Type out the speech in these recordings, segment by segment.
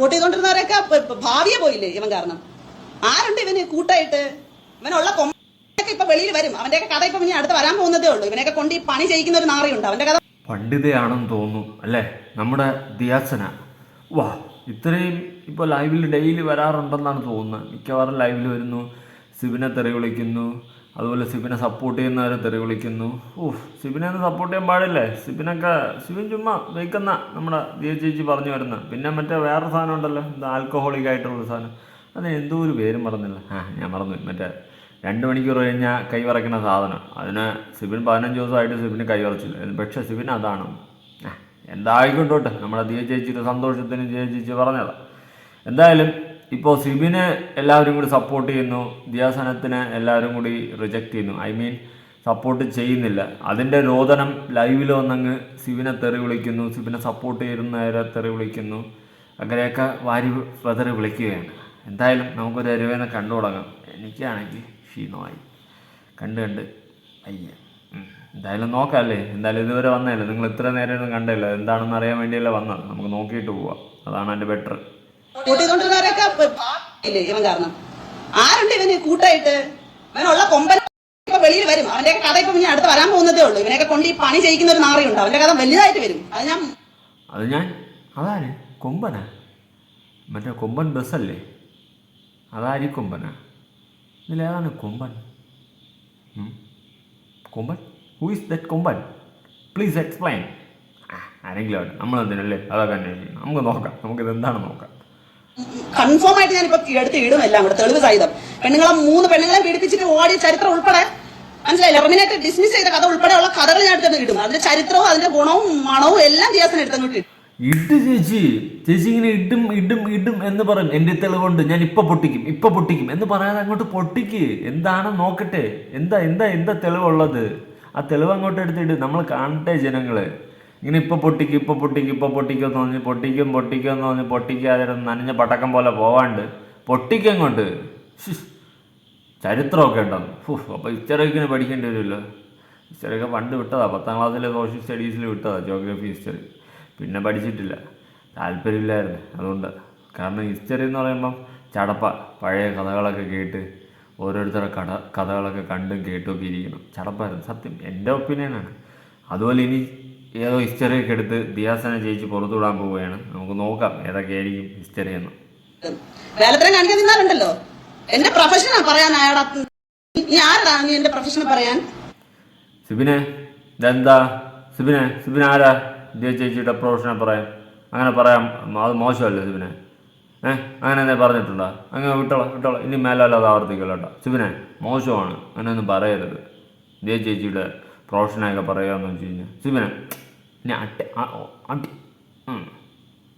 Vote ചെയ്തോണ്ടിരുന്നവരൊക്കെ ഭാവിയെ പോയില്ലേ ഇവൻ കാരണം? ആരുണ്ട് ഇവന് കൂട്ടായിട്ട്? ഇവനുള്ള കൊമ്പൊക്കെ ഇപ്പൊ വെളിയിൽ വരും. അവന്റെയൊക്കെ കഥ ഇപ്പൊ ഇനി അടുത്ത് വരാൻ പോകുന്നതേ ഉള്ളൂ. ഇവനെയൊക്കെ കൊണ്ട് ഈ പണി ചെയ്യിക്കുന്ന ഒരു നാറിയുണ്ട്. അവന്റെ കഥ പണ്ഡിതയാണെന്ന് തോന്നുന്നു അല്ലേ? നമ്മുടെ ദിയാസന. വാ ഇത്രയും ഇപ്പോൾ ലൈവിൽ ഡെയിലി വരാറുണ്ടെന്നാണ് തോന്നുന്നത്. മിക്കവാറും ലൈവിൽ വരുന്നു. സിബിനെ തെറി വിളിക്കുന്നു. അതുപോലെ സിബിനെ സപ്പോർട്ട് ചെയ്യുന്നവരെ തെറി വിളിക്കുന്നു ഓഹ് സിബിനെ ഒന്ന് സപ്പോർട്ട് ചെയ്യാൻ പാടില്ലേ? സിബിനൊക്കെ സിബിൻ ചുമ്മാ വയ്ക്കുന്ന നമ്മുടെ ദിയ ചേച്ചി പറഞ്ഞു വരുന്ന. പിന്നെ മറ്റേ വേറെ സാധനം ഉണ്ടല്ലോ ഇത് ആൽക്കഹോളിക് ആയിട്ടുള്ള സാധനം. അതിന് എന്തോ ഒരു പേരും പറഞ്ഞില്ല. ആ ഞാൻ പറഞ്ഞു മറ്റേ രണ്ട് മണിക്കൂർ കഴിഞ്ഞാൽ കൈ വിറയ്ക്കുന്ന സാധനം. അതിന് സിബിൻ പതിനഞ്ച് ദിവസമായിട്ട് സിബിന് കൈ വിറച്ചില്ല. പക്ഷേ സിബിൻ അതാണ്. എന്തായിക്കൊണ്ടോട്ടെ നമ്മുടെ ദിയ ചേച്ചിയുടെ സന്തോഷത്തിന് ദിയ ചേച്ചി പറഞ്ഞതാണ് എന്തായാലും ഇപ്പോൾ സിബിനെ എല്ലാവരും കൂടി സപ്പോർട്ട് ചെയ്യുന്നു. ദിയാസനത്തിനെ എല്ലാവരും കൂടി റിജക്റ്റ് ചെയ്യുന്നു. ഐ മീൻ സപ്പോർട്ട് ചെയ്യുന്നില്ല. അതിന്റെ രോദനം ലൈവിൽ വന്നങ്ങ് സിബിനെ തെറി വിളിക്കുന്നു. സിബിനെ സപ്പോർട്ട് ചെയ്യുന്നവരെ തെറി വിളിക്കുന്നു. അങ്ങനെയൊക്കെ വാരി വെതറി വിളിക്കുകയാണ്. എന്തായാലും നമുക്കൊരു അരുവേനെ കണ്ടു തുടങ്ങാം. എനിക്കാണെങ്കിൽ ക്ഷീണമായി. കണ്ട് കണ്ട് അയ്യ. എന്തായാലും നോക്കാമല്ലേ എന്തായാലും ഇതുവരെ വന്നതല്ലേ? നിങ്ങൾ ഇത്ര നേരം ഒന്നും കണ്ടില്ല എന്താണെന്ന് അറിയാൻ വേണ്ടിയല്ലേ വന്നത്? നമുക്ക് നോക്കിയിട്ട് പോവാം. അതാണ് എന്റെ ബെറ്റർ ഭാവിയില്ലേ ഇവൻ കാരണം. ആരുണ്ട് ഇവന് കൂട്ടായിട്ട്? ഇവനുള്ള കൊമ്പൻ ഇപ്പൊ വെളിയിൽ വരും. അവന്റെയൊക്കെ കഥ ഇപ്പൊ അടുത്ത് വരാൻ പോകുന്നതേ ഉള്ളൂ. ഇവനൊക്കെ കൊണ്ട് ഈ പണി ചെയ്യിക്കുന്ന ഒരു നാറിയുണ്ട് അവന്റെ കഥ വലുതായിട്ട് വരും. അത് ഞാൻ അത് ഞാൻ അതാര്? കൊമ്പനാ? മറ്റേ കൊമ്പൻ ബസ്സല്ലേ? അതാരി കൊമ്പനാ? ഇതിലേതാണ് കൊമ്പൻ? കൊമ്പൻ? ഹൂ ഇസ് ദറ്റ് കൊമ്പൻ? പ്ലീസ് എക്സ്പ്ലെയിൻ ആരെങ്കിലും ആവട്ടെ. നമ്മളെന്തിനല്ലേ? അതൊക്കെ അന്വേഷിക്കണം. നമുക്ക് നോക്കാം. നമുക്കിത് എന്താണ് നോക്കാം? കൺഫേം ആയിട്ട് ഞാൻ ഇപ്പൊ എടുത്ത് ഇടും എല്ലാം കൂടെ തെളിവ് സഹിതം. പെണ്ണുങ്ങളെ മൂന്ന് പെണ്ണുങ്ങളെ പീഡിപ്പിച്ചിട്ട് ഓടിയ ചരിത്രം ഉൾപ്പെടെ മനസ്സിലായില്ല? എർമിനേറ്റ് ഡിസ്മിസ് ചെയ്ത കഥ ഉൾപ്പെടെയുള്ള കഥകൾ ഞാൻ എടുത്തിട്ട് ഇടും. അതിന്റെ ചരിത്രവും അതിന്റെ ഗുണവും മണവും എല്ലാം ജിയാസിന് എടുത്തങ്ങോട്ട് ഇടും. ഇട്ട് ചേച്ചി. ചേച്ചി ഇങ്ങനെ ഇടും ഇടും ഇടും എന്ന് പറയും. എന്റെ തെളിവുണ്ട്. ഞാൻ ഇപ്പൊ പൊട്ടിക്കും ഇപ്പൊ പൊട്ടിക്കും എന്ന് പറയാതെ അങ്ങോട്ട് പൊട്ടിക്ക്. എന്താണ് നോക്കട്ടെ? എന്താ എന്താ എന്താ തെളിവുള്ളത്? ആ തെളിവ് അങ്ങോട്ട് എടുത്തിട്ട് നമ്മൾ കാണട്ടെ ജനങ്ങൾ. ഇങ്ങനെ ഇപ്പൊ പൊട്ടിക്കും ഇപ്പൊ പൊട്ടിക്കും ഇപ്പൊ പൊട്ടിക്കും എന്ന് പറഞ്ഞ് പൊട്ടിക്കും പൊട്ടിക്കും എന്ന് പറഞ്ഞ് പൊട്ടിക്കാതെ നനഞ്ഞ പടക്കം പോലെ പോവാണ്ട് പൊട്ടിക്കും ശ്ശ്. ചരിത്രമൊക്കെ ഉണ്ടെന്ന് അപ്പോൾ ഹിസ്റ്ററിക്കിന് പഠിക്കേണ്ടി വരുമല്ലോ. ഹിസ്റ്ററിയൊക്കെ പണ്ട് വിട്ടതാ. പത്താം ക്ലാസ്സിലെ സോഷ്യൽ സ്റ്റഡീസിൽ വിട്ടതാ ജോഗ്രഫി ഹിസ്റ്ററി പിന്നെ പഠിച്ചിട്ടില്ല. താല്പര്യമില്ലായിരുന്നു. അതുകൊണ്ട് കാരണം ഹിസ്റ്ററി എന്ന് പറയുമ്പം ചടപ്പ പഴയ കഥകളൊക്കെ കേട്ട് ഓരോരുത്തരുടെ കഥ കഥകളൊക്കെ കണ്ടും കേട്ടും ഒക്കെ ഇരിക്കണം. ചടപ്പായിരുന്നു. സത്യം എന്റെ ഒപ്പീനിയനാണ് അതുപോലെ ഇനി ഏതോ ഹിസ്റ്ററിയൊക്കെ എടുത്ത് ദിയാസന ചേച്ചി പുറത്തുവിടാൻ പോവുകയാണ്. നമുക്ക് നോക്കാം ഏതൊക്കെ ആയിരിക്കും ഹിസ്റ്ററി എന്ന്. വേലത്തരം കാണിക്കാൻ നിന്നാലുണ്ടല്ലോ എന്റെ പ്രൊഫഷനാ പറയാൻ അയാളാ. നീ ആരടാ നീ എന്റെ പ്രൊഫഷനെ പറയാൻ? സിബിനെ ഇതെന്താ? സിബിനെ സിബിൻ ആരാ? ദിയ ചേച്ചിയുടെ പ്രൊഫഷനെ പറയാൻ. അങ്ങനെ പറയാം. അത് മോശമല്ലേ സിബിനെ? ഏഹ് അങ്ങനെ എന്നെ പറഞ്ഞിട്ടുണ്ടോ? അങ്ങനെ വിട്ടോളാം വിട്ടോളാം. ഇനി മേലല്ലാതെ അത് ആവർത്തിക്കല്ലോ കേട്ടോ സിബിനെ മോശമാണ്. അങ്ങനെയൊന്നും പറയരുത്. ദിയ ചേച്ചിയുടെ പ്രൊഫഷനൊക്കെ പറയുകയെന്ന് വെച്ച് കഴിഞ്ഞാൽ സിബിനെ ഇനി അട്ടി അട്ടി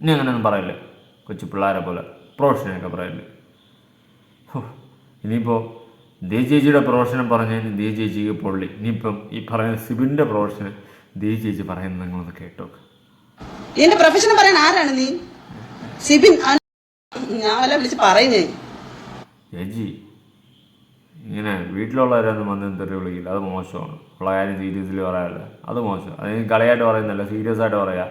ഇനി അങ്ങനെയൊന്നും പറയല്ലേ. കൊച്ചു പിള്ളേരെ പോലെ പ്രൊഫഷനൊക്കെ പറയില്ല. ഇനിയിപ്പോൾ ദേ ചേച്ചിയുടെ പ്രൊഫഷനെ പറഞ്ഞതിന് ദേ ചേച്ചിക്ക് പൊള്ളി. ഇനിയിപ്പം ഈ പറയുന്ന സിബിന്റെ പ്രൊഫഷന് ദേ ചേച്ചി പറയുന്നത് നിങ്ങളൊന്ന് കേട്ടോ എന്റെ പ്രൊഫഷൻ പറയാൻ ആരാണ് നീ? സിബിൻ ഞാൻ വല്ല വിളിച്ച് പറയുന്നേ. ചേച്ചി ഇങ്ങനെ വീട്ടിലുള്ളവരൊന്നും വന്ന് തെറി വിളിക്കില്ല. അത് മോശമാണ്. ഉള്ള കാര്യം സീരിയസിൽ പറയാറില്ല അത് മോശം. അത് കളിയായിട്ട് പറയുന്നില്ല സീരിയസ് ആയിട്ട് പറയുക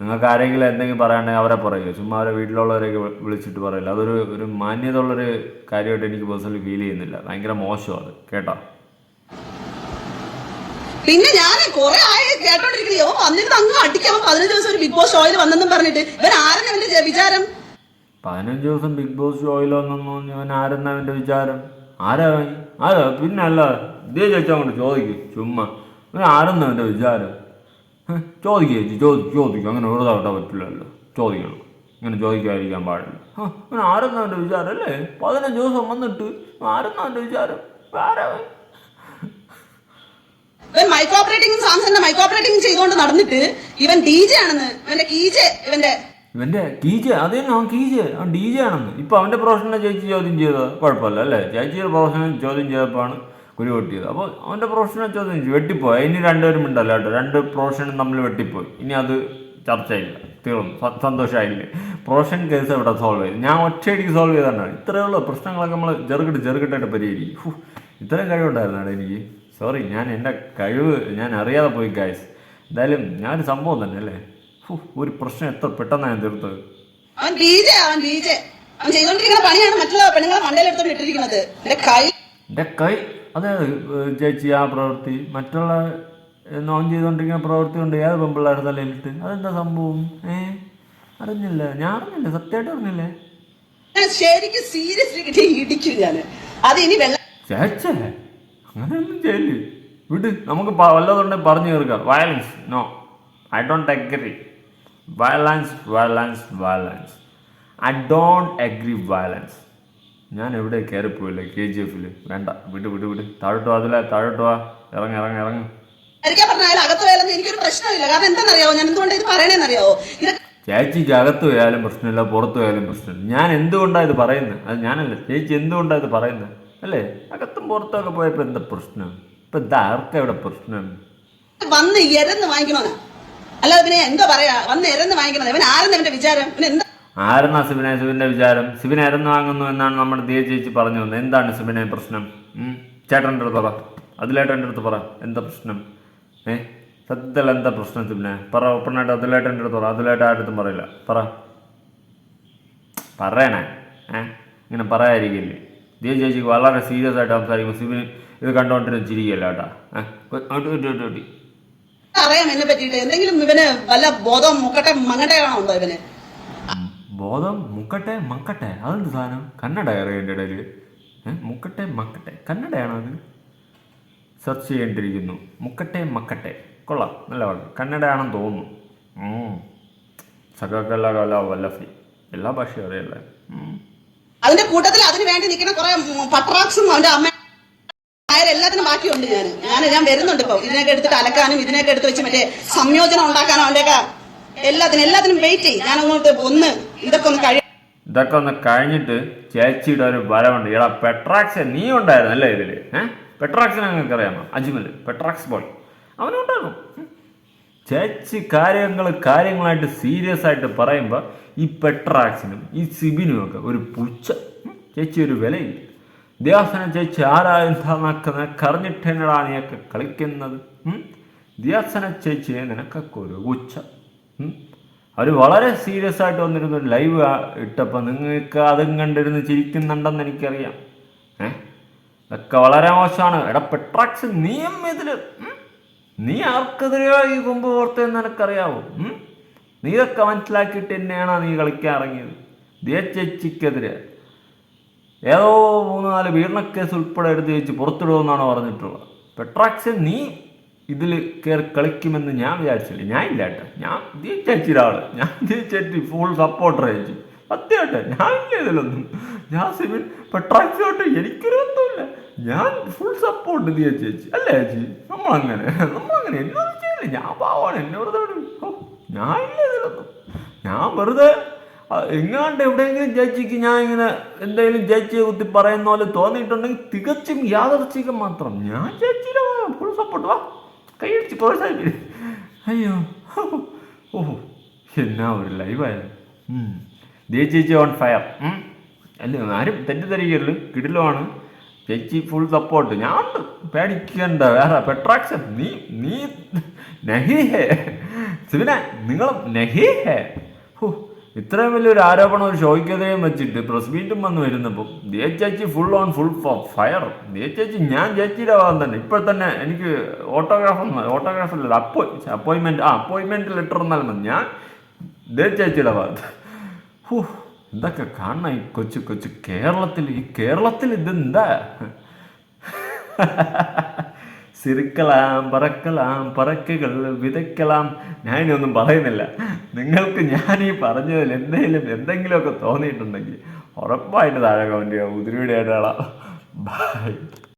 നിങ്ങൾക്ക് ആരെങ്കിലും എന്തെങ്കിലും പറയാണ്ടെങ്കിൽ അവരെ പറയുക. ചുമ്മാ അവരെ വീട്ടിലുള്ളവരെയൊക്കെ വിളിച്ചിട്ട് പറയില്ല. അതൊരു ഒരു മാന്യത ഉള്ളൊരു കാര്യമായിട്ട് എനിക്ക് പേഴ്സണലി ഫീൽ ചെയ്യുന്നില്ല. ഭയങ്കര മോശമാണ് അത്. കേട്ടോ? പിന്നെ ഞാൻ കുറെ ആയി കേട്ടോണ്ടിരിക്കുന്നത് ഓ വന്നിട്ട് അങ്ങ് അടിക്കാൻ പതിനഞ്ച് ദിവസം ഒരു ബിഗ് ബോസ് ഷോയിൽ വന്നെന്നും പറഞ്ഞിട്ട്. ഇവൻ ആരെന്നെ അവന്റെ വിചാരം? പതിനഞ്ച് ദിവസം ബിഗ് ബോസ് ഷോയിലൊന്നും ഞാൻ ആരെന്നാ അവന്റെ വിചാരം? ആരാ? ആരാ? പിന്നെ അല്ല ഇതേ ചേച്ചി അങ്ങോട്ട് ചോദിക്കും ചുമ്മാ. അങ്ങനെ ആരെന്നാ എന്റെ വിചാരം? ചോദിക്കുക ചേച്ചി ചോദിക്കും ചോദിക്കും. അങ്ങനെ വെറുതെ വിട്ടാൽ പറ്റില്ലല്ലോ. ചോദിക്കണം. ഇങ്ങനെ ചോദിക്കാതിരിക്കാൻ പാടില്ല. അങ്ങനെ ആരെന്നാ എന്റെ വിചാരം അല്ലേ? പതിനഞ്ച് ദിവസം വന്നിട്ട് ആരെന്നാ എന്റെ വിചാരം? ആരാ? ഇവൻ മൈക്രോ ഓപ്പറേറ്റിംഗ് സാംസന്റെ മൈക്രോ ഓപ്പറേറ്റിംഗ് ചെയ്തുകൊണ്ട് നടന്നിട്ട് ഇവൻ ഡി ജെ ആണെന്ന് ഇവന്റെ കീജെ ഇവന്റെ ഇവന്റെ കീജെ അതേ അവൻ കീജെ അവൻ ഡി ജെ ആണെന്ന്. ഇപ്പൊ അവന്റെ പ്രൊഫഷനെ ചേച്ചി ചോദ്യം ചെയ്തത് കുഴപ്പമില്ല അല്ലേ? ചേച്ചിയുടെ പ്രൊഫഷനെ ചോദ്യം ചെയ്തപ്പോഴാണ് കുരു പൊട്ടിയത്. അപ്പോൾ അവന്റെ പ്രൊഫഷനെ ചോദ്യം ചെയ്തു വെട്ടിപ്പോയി? ഇനി രണ്ടുപേരും ഉണ്ടല്ലോ കേട്ടോ. രണ്ട് പ്രൊഫഷനും തമ്മിൽ വെട്ടിപ്പോയി. ഇനി അത് ചർച്ചയില്ല. തീർന്നു. സന്തോഷമായില്ലേ? പ്രൊഫഷൻ കേസ് ഇവിടെ സോൾവ് ചെയ്തു? ഞാൻ ഒറ്റയടിക്ക് സോൾവ് ചെയ്താണ് ഉള്ളൂ. പ്രശ്നങ്ങളൊക്കെ നമ്മൾ ചെറുകിട്ട് ചെറുകിട്ടായിട്ട് പരിഹരിക്കും. ഇത്രയും കഴിവുണ്ടായിരുന്നു എനിക്ക്. സോറി ഞാൻ എന്റെ കഴിവ് ഞാൻ അറിയാതെ പോയി ഗായ്സ് എന്തായാലും ഞാനൊരു സംഭവം തന്നെ അല്ലേ? ഒരു പ്രശ്നം എത്ര പെട്ടെന്നാണ് ഞാൻ തീർത്തത്. അവൻ ബി ജെ അവൻ ബി അവൻ ചെയ്തോണ്ടിരിക്കുന്ന പണിയാണ് മറ്റുള്ള പെണ്ണുങ്ങളെ മണ്ടയിലെടുത്തോണ്ട് ഇട്ടിരിക്കുന്നത്. എന്റെ കൈ എന്റെ കൈ? അതെ അതെ ചേച്ചി ആ പ്രവൃത്തി മറ്റുള്ള നോൺ ചെയ്തുകൊണ്ടിരിക്കുന്ന പ്രവൃത്തി കൊണ്ട് ഏത് പെമ്പിള്ളേർ തലയിലിട്ട്? അതെന്താ സംഭവം? ഏ? അറിഞ്ഞില്ല. ഞാൻ അറിഞ്ഞില്ല. സത്യമായിട്ട് അറിഞ്ഞില്ലേ? ശരിക്കും സീരിയസ്ലി കിട്ടി ഇടിക്കും ഞാൻ അത് ഇനി വെള്ളം ചേച്ചേ അങ്ങനെയൊന്നും ചെയ്യില്ലേ. വിട് നമുക്ക് വല്ലതുണ്ടെങ്കിൽ പറഞ്ഞു തീർക്കാം. Violence no I don't agree violence violence violence I don't agree violence ഞാൻ എവിടെ കയറിപ്പോയില്ല കെ ജി എഫിൽ വേണ്ട. വിട് വിട് വിട്. താഴോട്ട് വാ അതിലെ. താഴോട്ട് വാ. ഇറങ്ങി ഇറങ്ങി ഇറങ്ങി. അകത്ത് പോയാലൊന്നും എനിക്കൊരു പ്രശ്നമില്ല. കാരണം എന്താണെന്നറിയാവോ? ഞാൻ എന്തുകൊണ്ട് ഇത് പറയണേന്നറിയാവോ? ചേച്ചിക്ക് അകത്ത് പോയാലും പ്രശ്നമില്ല പുറത്ത് പോയാലും പ്രശ്നമില്ല. ഞാൻ എന്തുകൊണ്ടാണ് ഇത് പറയുന്നത് അത് ഞാനല്ല. ചേച്ചി എന്തുകൊണ്ടാണ് ഇത് പറയുന്നത് അല്ലേ? അകത്തും പുറത്തൊക്കെ പോയപ്പോൾ എന്താ പ്രശ്നം? ഇപ്പം എന്താ ആർക്കാ ഇവിടെ പ്രശ്നം? വന്ന് എരന്ന് വാങ്ങിക്കണോന്നാ. അല്ലാതെ പിന്നെ എന്താ പറയാ? വന്ന് എരന്ന് വാങ്ങിക്കണത്. ഇവൻ ആരെന്ന് ഇവന്റെ വിചാരം? ഇവൻ എന്താ ആരെന്നാ സിബിനെ? സിബിന്റെ വിചാരം. സിബിനെ ഇറന്നു വാങ്ങുന്നു എന്നാണ് നമ്മുടെ ദിയ ചേച്ചി പറഞ്ഞു വന്നത്. എന്താണ് സിബിനെ പ്രശ്നം? ചേട്ടന്റെ അടുത്ത് പറ. അതിലേട്ടന്റെ അടുത്ത് പറ. എന്താ പ്രശ്നം? ഏ? സത്യത്തിൽ എന്താ പ്രശ്നം സിബിനെ? പറ ഓപ്പണായിട്ട് അതിലേട്ടന്റെ അടുത്ത് പറ. അതിലേട്ട് ആരുടെ പറയില്ല. പറ. പറയണേ. ഏ? ഇങ്ങനെ പറയാതിരിക്കില്ലേ? ദിയ ചേച്ചിക്ക് വളരെ സീരിയസ് ആയിട്ട് സംസാരിക്കുമ്പോൾ സിബിന് ഇത് കണ്ടുകൊണ്ടിരുന്ന് ചിരിക്കല്ലോ കേട്ടോ. ഓട്ടി ഓട്ടി ഓട്ടി ഇങ്ങോട്ട്. അറിയാം എന്നെ പറ്റിയിട്ട്. എന്തെങ്കിലും ഇവന് വല്ല ബോധം മുക്കട്ടെ മങ്ങട്ടെയാണോ ഉണ്ടോ ഇവന്? ബോധം മുക്കട്ടെ മക്കട്ടെ അതെന്ത് സാധനം? കന്നഡ അറിയാം ഇടയിൽ മുക്കട്ടെ മക്കട്ടെ കന്നഡയാണോ അത് സെർച്ച് ചെയ്യേണ്ടിയിരിക്കുന്നു. മുക്കട്ടെ മക്കട്ടെ. കൊള്ളാം. നല്ല വാക്ക് കന്നഡയാണെന്ന് തോന്നുന്നു. ഉം. സകല കല വല്ലഫി എല്ലാ ഭാഷയും അറിയല്ലേ അതിന്റെ കൂട്ടത്തിൽ അതിന് വേണ്ടി നിൽക്കുന്ന കുറെ പട്രാക്സും അവന്റെ അമ്മ ആയാലും എല്ലാത്തിനും ബാക്കിയുണ്ട് ഞാൻ. ഞാൻ ഞാൻ വരുന്നുണ്ട് ഇപ്പൊ. ഇതിനൊക്കെ എടുത്തിട്ട് അലക്കാനും ഇതിനൊക്കെ എടുത്ത് വെച്ച് മറ്റേ സംയോജനം ഉണ്ടാക്കാനും അവന്റെയൊക്കെ എല്ലാത്തിനും എല്ലാത്തിനും വെയിറ്റ് ചെയ്യും. ഞാൻ അങ്ങോട്ട് ഒന്ന് ഇതൊക്കെ ഒന്ന് കഴി ഇതൊക്കെ ഒന്ന് കഴിഞ്ഞിട്ട് ചേച്ചിയുടെ ഒരു ബലമുണ്ട് ഇയാളെ പെട്രാക്സ് നീ ഉണ്ടായിരുന്നു അല്ലേ ഇതിൽ? ഏഹ് പെട്രാക്സിനെ നിങ്ങൾക്ക് അറിയാമോ അജ്മൽ പെട്രാക്സ് ബോൾ അവനും ചേച്ചി കാര്യങ്ങൾ കാര്യങ്ങളായിട്ട് സീരിയസ് ആയിട്ട് പറയുമ്പോൾ ഈ പെട്രാക്സിനും ഈ സിബിനും ഒക്കെ ഒരു പുച്ഛ. ചേച്ചി ഒരു വിലയില്ല. ദ്യാസന ചേച്ചി ആരാ എന്താന്നൊക്കെ നിനക്ക് നീയൊക്കെ കളിക്കുന്നത്. ദ്യാസന ചേച്ചിയെ നിനക്കൊക്കെ ഒരു ഉച്ച. അവർ വളരെ സീരിയസ് ആയിട്ട് വന്നിരുന്ന ഒരു ലൈവ് ഇട്ടപ്പോൾ നിങ്ങൾക്ക് അതും കണ്ടിരുന്ന് ചിരിക്കുന്നുണ്ടെന്ന് എനിക്കറിയാം. ഏ? അതൊക്കെ വളരെ മോശമാണ്. എടാ പെട്രാക്സ് നീയും ഇതിൽ നീ ആർക്കെതിരെയോ ഈ കൊമ്പ് ഓർത്തെന്ന് നിനക്കറിയാവോ? ഉം? നീ ഇതൊക്കെ മനസ്സിലാക്കിയിട്ട് തന്നെയാണോ നീ കളിക്കാൻ ഇറങ്ങിയത്? ദേ ചേച്ചിക്കെതിരെ ഏതോ മൂന്ന് നാല് പീഡനക്കേസ് ഉൾപ്പെടെ എടുത്ത് വെച്ച് പുറത്തിടുമെന്നാണ് പറഞ്ഞിട്ടുള്ളത്. പെട്രാക്സ് നീ ഇതിൽ കയറി കളിക്കുമെന്ന് ഞാൻ വിചാരിച്ചില്ല. ഞാൻ ഇല്ല കേട്ടോ. ഞാൻ ചേച്ചിയുടെ ഞാൻ ദീ ചേച്ചി ഫുൾ സപ്പോർട്ടർ ചേച്ചി സത്യമായിട്ട് ഞാൻ ഇല്ല ഇതിലൊന്നും. ഞാൻ സിവിൽ പെട്രാക്സിലോട്ട് എനിക്കൊരു ബന്ധമില്ല ഞാൻ ഫുൾ സപ്പോർട്ട് ഇത് ചേച്ചി. അല്ലേ ചേച്ചി? നമ്മളങ്ങനെ. നമ്മളങ്ങനെ. എന്നോട് ചെയ്യില്ല. ഞാൻ പാവാണ് എന്നെ വെറുതെ ഞാൻ ഇല്ല ഇതിലൊന്നും. ഞാൻ വെറുതെ എങ്ങാണ്ട് എവിടെയെങ്കിലും ചേച്ചിക്ക് ഞാൻ ഇങ്ങനെ എന്തെങ്കിലും ചേച്ചിയെ കുത്തി പറയുന്ന പോലെ തോന്നിയിട്ടുണ്ടെങ്കിൽ തികച്ചും യാദർച്ഛികം മാത്രം. ഞാൻ ചേച്ചിയുടെ ഫുൾ സപ്പോർട്ട് വാ. കൈയടിച്ച് പ്രോത്സാഹിപ്പിക്കും അയ്യോ. ഓഹോ എന്നാ ഒരു ലൈവായിരുന്നു ദേ ചേച്ചി ഓൺ ഫയർ. അല്ല ആരും തെറ്റിദ്ധരിക്കരുത്. കിടിലമാണ്. ചേച്ചി ഫുൾ സപ്പോർട്ട് ഞാൻ പേടിക്കേണ്ട. വേറെ പെട്രാക്ഷൻ. നീ നീ നഹി ഹേ സിവിന നിങ്ങളും നഹി ഹോ, ഇത്രയും വലിയൊരു ആരോപണം ഒരു ഷോയ്ക്കെതിരെയും വെച്ചിട്ട് പ്രസ് മീറ്റും വന്ന് വരുന്നപ്പോൾ ദിയ ചേച്ചി full on full fire Diya ചേച്ചി ഞാൻ ചേച്ചിയുടെ ഭാഗം തന്നെ. ഇപ്പോൾ തന്നെ എനിക്ക് ഓട്ടോഗ്രാഫ് അല്ല അപ്പോ അപ്പോയിൻമെന്റ് ആ അപ്പോയിൻമെന്റ് ലെറ്റർ എന്നാലും മതി. ഞാൻ ദിയ ചേച്ചിയുടെ ഭാഗത്ത്. ഹൂ ഇതൊക്കെ കാണണം ഈ കൊച്ചു കൊച്ചു കേരളത്തിൽ. ഈ കേരളത്തിൽ ഇതെന്താ? സിരിക്കലാം പറക്കലാം പറക്കുകൾ വിതയ്ക്കലാം. ഞാൻ പറയുന്നില്ല. നിങ്ങൾക്ക് ഞാൻ ഈ പറഞ്ഞതിൽ എന്തെങ്കിലും എന്തെങ്കിലുമൊക്കെ തോന്നിയിട്ടുണ്ടെങ്കിൽ ഉറപ്പായിട്ട് താഴെ കമന്റ് ചെയ്യുക. ഉതിരിയുടെ ഇടയാളാം. ബൈ